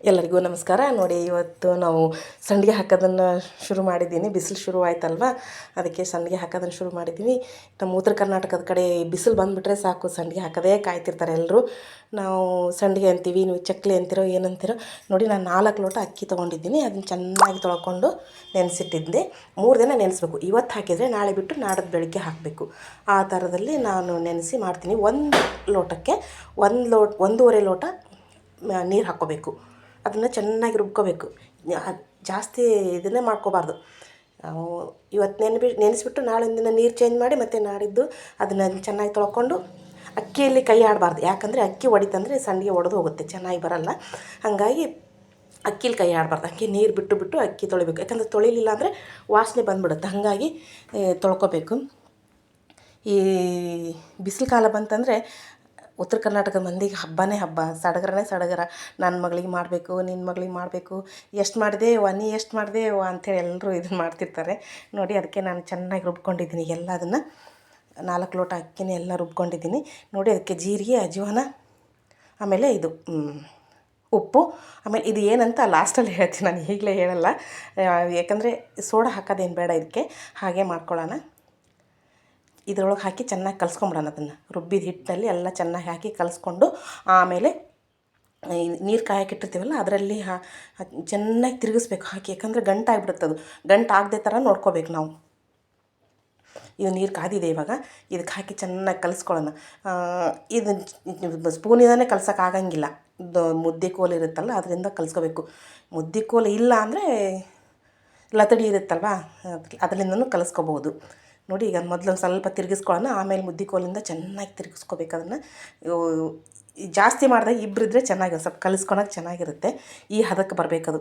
ಎಲ್ಲರಿಗೂ ನಮಸ್ಕಾರ. ನೋಡಿ, ಇವತ್ತು ನಾವು ಸಂಡಿಗೆ ಹಾಕೋದನ್ನು ಶುರು ಮಾಡಿದ್ದೀನಿ. ಬಿಸಿಲು ಶುರು ಆಯ್ತಲ್ವ? ಅದಕ್ಕೆ ಸಂಡಿಗೆ ಹಾಕೋದನ್ನು ಶುರು ಮಾಡಿದ್ದೀನಿ. ನಮ್ಮ ಉತ್ತರ ಕರ್ನಾಟಕದ ಕಡೆ ಬಿಸಿಲು ಬಂದುಬಿಟ್ರೆ ಸಾಕು, ಸಂಡಿಗೆ ಹಾಕೋದೇ ಕಾಯ್ತಿರ್ತಾರೆ ಎಲ್ಲರೂ ನಾವು ಸಂಡಿಗೆ ಅಂತೀವಿ, ನೀವು ಚಕ್ಲಿ ಅಂತೀರೋ, ಏನಂತೀರೋ. ನೋಡಿ, ನಾನು ನಾಲ್ಕು ಲೋಟ ಅಕ್ಕಿ ತೊಗೊಂಡಿದ್ದೀನಿ. ಅದನ್ನ ಚೆನ್ನಾಗಿ ತೊಳ್ಕೊಂಡು ನೆನೆಸಿಟ್ಟಿದ್ದೆ. ಮೂರು ದಿನ ನೆನೆಸ್ಬೇಕು. ಇವತ್ತು ಹಾಕಿದರೆ ನಾಳೆ ಬಿಟ್ಟು ನಾಡದ ಬೆಳಗ್ಗೆ ಹಾಕಬೇಕು. ಆ ಥರದಲ್ಲಿ ನಾನು ನೆನೆಸಿ ಮಾಡ್ತೀನಿ. ಒಂದು ಲೋಟಕ್ಕೆ ಒಂದು ಲೋಟ, ಒಂದೂವರೆ ಲೋಟ ನೀರು ಹಾಕ್ಕೋಬೇಕು. ಅದನ್ನು ಚೆನ್ನಾಗಿ ರುಬ್ಕೋಬೇಕು. ಜಾಸ್ತಿ ಇದನ್ನೇ ಮಾಡ್ಕೋಬಾರ್ದು. ಇವತ್ತು ನೆನ್ಬಿ ನೆನೆಸ್ಬಿಟ್ಟು ನಾಳಿನ ದಿನ ನೀರು ಚೇಂಜ್ ಮಾಡಿ ಮತ್ತು ನಾಡಿದ್ದು ಅದನ್ನು ಚೆನ್ನಾಗಿ ತೊಳ್ಕೊಂಡು ಅಕ್ಕಿಯಲ್ಲಿ ಕೈ ಆಡಬಾರ್ದು. ಯಾಕಂದರೆ ಅಕ್ಕಿ ಹೊಡಿತಂದರೆ ಸಂಡಿಗೆ ಒಡೆದು ಹೋಗುತ್ತೆ, ಚೆನ್ನಾಗಿ ಬರಲ್ಲ. ಹಾಗಾಗಿ ಅಕ್ಕಿಲಿ ಕೈ ಆಡಬಾರ್ದು. ಅಕ್ಕಿ ನೀರು ಬಿಟ್ಟು ಬಿಟ್ಟು ಅಕ್ಕಿ ತೊಳಿಬೇಕು. ಯಾಕಂದರೆ ತೊಳಿಲಿಲ್ಲ ಅಂದರೆ ವಾಸನೆ ಬಂದ್ಬಿಡುತ್ತೆ. ಹಾಗಾಗಿ ತೊಳ್ಕೊಬೇಕು. ಈ ಬಿಸಿಲು ಕಾಲ ಬಂತಂದರೆ ಉತ್ತರ ಕರ್ನಾಟಕ ಮಂದಿಗೆ ಹಬ್ಬನೇ ಹಬ್ಬ. ಸಡಗರನೇ ಸಡಗರ. ನನ್ನ ಮಗಳಿಗೆ ಮಾಡಬೇಕು ನಿನ್ನ ಮಗಳಿಗೆ ಮಾಡಬೇಕು. ಎಷ್ಟು ಮಾಡಿದೆ ವ ನೀ ಎಷ್ಟು ಮಾಡಿದೆ ಅಂಥೇಳಿ ಎಲ್ಲರೂ ಇದನ್ನು ಮಾಡ್ತಿರ್ತಾರೆ. ನೋಡಿ ಅದಕ್ಕೆ ನಾನು ಚೆನ್ನಾಗಿ ರುಬ್ಕೊಂಡಿದ್ದೀನಿ ಎಲ್ಲದನ್ನು. ನಾಲ್ಕು ಲೋಟ ಅಕ್ಕಿನೇ ಎಲ್ಲ ರುಬ್ಕೊಂಡಿದ್ದೀನಿ. ನೋಡಿ ಅದಕ್ಕೆ ಜೀರಿಗೆ, ಅಜವಾನ, ಆಮೇಲೆ ಇದು ಉಪ್ಪು. ಆಮೇಲೆ ಇದು ಏನಂತ ಲಾಸ್ಟಲ್ಲಿ ಹೇಳ್ತೀನಿ, ನಾನು ಈಗಲೇ ಹೇಳಲ್ಲ. ಯಾಕಂದರೆ ಸೋಡಾ ಹಾಕೋದೇನು ಬೇಡ ಇದಕ್ಕೆ. ಹಾಗೆ ಮಾಡ್ಕೊಳ್ಳೋಣ. ಇದ್ರೊಳಗೆ ಹಾಕಿ ಚೆನ್ನಾಗಿ ಕಲ್ಸ್ಕೊಂಬಿಡೋಣ ಅದನ್ನು. ರುಬ್ಬಿದ ಹಿಟ್ಟಲ್ಲಿ ಎಲ್ಲ ಚೆನ್ನಾಗಿ ಹಾಕಿ ಕಲಿಸ್ಕೊಂಡು ಆಮೇಲೆ ನೀರು ಕಾಯಕ್ಕಿಟ್ಟಿರ್ತೀವಲ್ಲ ಅದರಲ್ಲಿ ಹಾ ಚೆನ್ನಾಗಿ ತಿರುಗಿಸ್ಬೇಕು ಹಾಕಿ. ಯಾಕಂದರೆ ಗಂಟಾಗ್ಬಿಡುತ್ತೆ ಅದು. ಗಂಟು ಆಗದೆ ಥರ ನೋಡ್ಕೋಬೇಕು ನಾವು. ಇದು ನೀರು ಕಾದಿದೆ ಇವಾಗ. ಇದಕ್ಕೆ ಹಾಕಿ ಚೆನ್ನಾಗಿ ಕಲಿಸ್ಕೊಳ್ಳೋಣ. ಇದು ಸ್ಪೂನಿಂದನೇ ಕಲ್ಸೋಕ್ಕಾಗಂಗಿಲ್ಲ ಮುದ್ದೆ ಕೋಲು ಇರುತ್ತಲ್ಲ ಅದರಿಂದ ಕಲಿಸ್ಕೋಬೇಕು. ಮುದ್ದೆ ಕೋಲು ಇಲ್ಲ ಅಂದರೆ ಲತಡಿ ಇರುತ್ತಲ್ವಾ? ಅದರಿಂದನೂ ಕಲಿಸ್ಕೋಬೋದು. ನೋಡಿ, ಈಗ ಮೊದಲು ಸ್ವಲ್ಪ ತಿರುಗಿಸ್ಕೊಳ್ಳೋಣ, ಆಮೇಲೆ ಮುದ್ದೆ ಕೋಲಿಂದ ಚೆನ್ನಾಗಿ ತಿರುಗಿಸ್ಕೋಬೇಕು ಅದನ್ನು. ಜಾಸ್ತಿ ಮಾಡಿದಾಗ ಇಬ್ಬರಿದ್ರೆ ಚೆನ್ನಾಗಿ ಸ್ವಲ್ಪ ಕಲಿಸ್ಕೊಳಕ್ಕೆ ಚೆನ್ನಾಗಿರುತ್ತೆ. ಈ ಹದಕ್ಕೆ ಬರಬೇಕದು.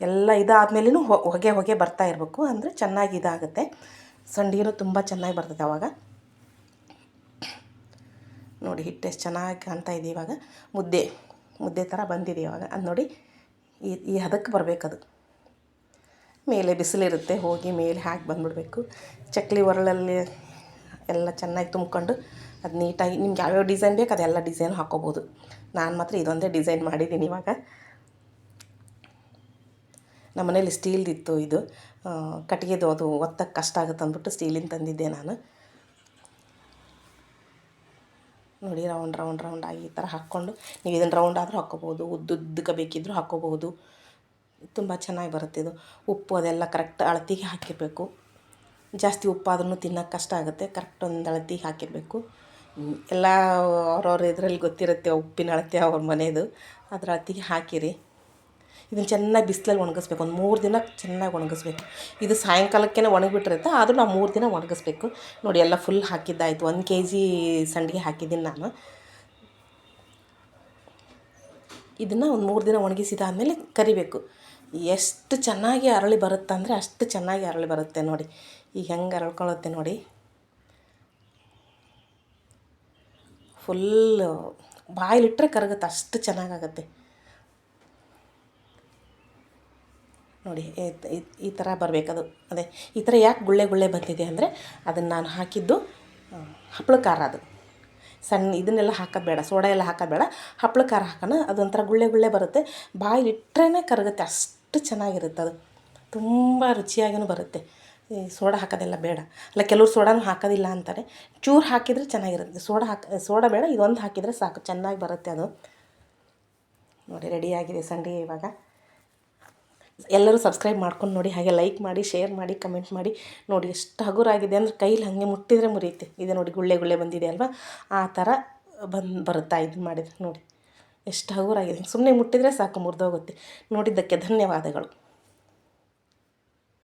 ಎಲ್ಲ ಇದಾದ್ಮೇಲೂ ಹೊಗೆ ಹೊಗೆ ಬರ್ತಾ ಇರಬೇಕು. ಅಂದರೆ ಚೆನ್ನಾಗಿ ಇದಾಗುತ್ತೆ. ಸಂಡಿಗೆನೂ ತುಂಬ ಚೆನ್ನಾಗಿ ಬರ್ತದೆ ಅವಾಗ. ನೋಡಿ, ಹಿಟ್ಟು ಎಷ್ಟು ಚೆನ್ನಾಗಿ ಕಾಣ್ತಾ ಇದೆ ಇವಾಗ. ಮುದ್ದೆ ಮುದ್ದೆ ಥರ ಬಂದಿದೆ ಇವಾಗ. ಅದು ನೋಡಿ, ಈ ಈ ಹದಕ್ಕೆ ಬರಬೇಕದು. ಮೇಲೆ ಬಿಸಿಲಿರುತ್ತೆ, ಹೋಗಿ ಮೇಲೆ ಹಾಕಿ ಬಂದುಬಿಡ್ಬೇಕು. ಚಕ್ಲಿ ಒರಳಲ್ಲಿ ಎಲ್ಲ ಚೆನ್ನಾಗಿ ತುಂಬ್ಕೊಂಡು ಅದು ನೀಟಾಗಿ, ನಿಮ್ಗೆ ಯಾವ್ಯಾವ ಡಿಸೈನ್ ಬೇಕು ಅದೆಲ್ಲ ಡಿಸೈನ್ ಹಾಕ್ಕೋಬೋದು ನಾನು ಮಾತ್ರ ಇದೊಂದೇ ಡಿಸೈನ್ ಮಾಡಿದ್ದೀನಿ ಇವಾಗ. ನಮ್ಮ ಮನೇಲಿ ಸ್ಟೀಲ್ದಿತ್ತು ಇದು. ಕಟ್ಟಿಗೆದು ಅದು ಒತ್ತಕ್ಕೆ ಕಷ್ಟ ಆಗುತ್ತೆ ಅಂದ್ಬಿಟ್ಟು ಸ್ಟೀಲಿಂದ ತಂದಿದ್ದೆ ನಾನು. ನೋಡಿ, ರೌಂಡ್ ರೌಂಡ್ ರೌಂಡ್ ಆಗಿ ಈ ಥರ ಹಾಕ್ಕೊಂಡು, ನೀವು ಇದನ್ನು ರೌಂಡ್ ಆದರೂ ಹಾಕ್ಕೋಬೋದು, ಉದ್ದುದ್ದಕ್ಕೆ ಬೇಕಿದ್ದರೂ ಹಾಕ್ಕೋಬೋದು. ತುಂಬ ಚೆನ್ನಾಗಿ ಬರುತ್ತೆ ಇದು. ಉಪ್ಪು ಅದೆಲ್ಲ ಕರೆಕ್ಟ್ ಅಳತಿಗೆ ಹಾಕಿರಬೇಕು. ಜಾಸ್ತಿ ಉಪ್ಪಾದ್ರೂ ತಿನ್ನೋಕೆ ಕಷ್ಟ ಆಗುತ್ತೆ. ಕರೆಕ್ಟ್ ಒಂದು ಅಳತಿಗೆ ಹಾಕಿರಬೇಕು. ಎಲ್ಲ ಅವ್ರವ್ರ ಇದರಲ್ಲಿ ಗೊತ್ತಿರುತ್ತೆ ಉಪ್ಪಿನ ಅಳತೆ ಅವ್ರ ಮನೆಯದು ಅದ್ರ ಅಳತಿಗೆ ಹಾಕಿರಿ. ಇದನ್ನು ಚೆನ್ನಾಗಿ ಬಿಸಿಲಲ್ಲಿ ಒಣಗಿಸ್ಬೇಕು. ಒಂದು ಮೂರು ದಿನ ಚೆನ್ನಾಗಿ ಒಣಗಿಸ್ಬೇಕು. ಇದು ಸಾಯಂಕಾಲಕ್ಕೇ ಒಣಗಿಬಿಟ್ಟಿರುತ್ತೆ. ಆದರೂ ನಾವು ಮೂರು ದಿನ ಒಣಗಿಸ್ಬೇಕು. ನೋಡಿ, ಎಲ್ಲ ಫುಲ್ ಹಾಕಿದ್ದಾಯಿತು. ಒಂದು ಕೆ ಜಿ ಸಂಡಿಗೆ ಹಾಕಿದ್ದೀನಿ ನಾನು. ಇದನ್ನು ಒಂದು ಮೂರು ದಿನ ಒಣಗಿಸಿದಾದಮೇಲೆ ಕರಿಬೇಕು. ಎಷ್ಟು ಚೆನ್ನಾಗಿ ಅರಳಿ ಬರುತ್ತೆ ಅಂದರೆ ಅಷ್ಟು ಚೆನ್ನಾಗಿ ಅರಳಿ ಬರುತ್ತೆ ನೋಡಿ. ಈಗ ಹೆಂಗೆ ಅರಳ್ಕೊಳ್ಳುತ್ತೆ ನೋಡಿ. ಫುಲ್ ಬಾಯಿಲಿಟ್ಟರೆ ಕರಗುತ್ತೆ, ಅಷ್ಟು ಚೆನ್ನಾಗಾಗತ್ತೆ. ನೋಡಿ, ಈ ಥರ ಬರಬೇಕದು. ಅದೇ, ಈ ಥರ ಯಾಕೆ ಗುಳ್ಳೆ ಗುಳ್ಳೆ ಬಂದಿದೆ ಅಂದರೆ ಅದನ್ನು ನಾನು ಹಾಕಿದ್ದು ಹಪ್ಪಳ ಖಾರ ಅದು. ಸಣ್ಣ ಇದನ್ನೆಲ್ಲ ಹಾಕೋದು ಬೇಡ, ಸೋಡಾ ಎಲ್ಲ ಹಾಕೋದು ಬೇಡ. ಹಪ್ಪಳ ಖಾರ ಹಾಕೋಣ. ಅದೊಂಥರ ಗುಳ್ಳೆ ಗುಳ್ಳೆ ಬರುತ್ತೆ. ಬಾಯಲ್ಲಿ ಇಟ್ಟರೆ ಕರಗುತ್ತೆ, ಅಷ್ಟು ಚೆನ್ನಾಗಿರುತ್ತೆ ಅದು. ತುಂಬ ರುಚಿಯಾಗಿಯೂ ಬರುತ್ತೆ. ಈ ಸೋಡಾ ಹಾಕೋದೆಲ್ಲ ಬೇಡ. ಅಲ್ಲ, ಕೆಲವ್ರು ಸೋಡಾನು ಹಾಕೋದಿಲ್ಲ ಅಂತಾರೆ. ಚೂರು ಹಾಕಿದರೆ ಚೆನ್ನಾಗಿರುತ್ತೆ. ಸೋಡಾ ಹಾಕ, ಸೋಡಾ ಬೇಡ, ಇದೊಂದು ಹಾಕಿದರೆ ಸಾಕು. ಚೆನ್ನಾಗಿ ಬರುತ್ತೆ ಅದು. ನೋಡಿ ರೆಡಿಯಾಗಿದೆ ಸಂಡಿಗೆ ಇವಾಗ. ಎಲ್ಲರೂ ಸಬ್ಸ್ಕ್ರೈಬ್ ಮಾಡ್ಕೊಂಡು ನೋಡಿ, ಹಾಗೆ ಲೈಕ್ ಮಾಡಿ ಶೇರ್ ಮಾಡಿ ಕಮೆಂಟ್ ಮಾಡಿ. ನೋಡಿ ಎಷ್ಟು ಹಗುರಾಗಿದೆ ಅಂದರೆ ಕೈಲಿ ಹಾಗೆ ಮುಟ್ಟಿದರೆ ಮುರಿಯುತ್ತೆ. ಇದೆ ನೋಡಿ ಗುಳ್ಳೆ ಗುಳ್ಳೆ ಬಂದಿದೆ ಅಲ್ವಾ? ಆ ಥರ ಬಂದು ಬರುತ್ತಾ ಇದು ಮಾಡಿದ್ರೆ ನೋಡಿ. ಎಷ್ಟು ಹಗುರಾಗಿದೆ. ಸುಮ್ಮನೆ ಮುಟ್ಟಿದರೆ ಸಾಕು ಮುರಿದೋಗುತ್ತೆ. ನೋಡಿದ್ದಕ್ಕೆ ಧನ್ಯವಾದಗಳು.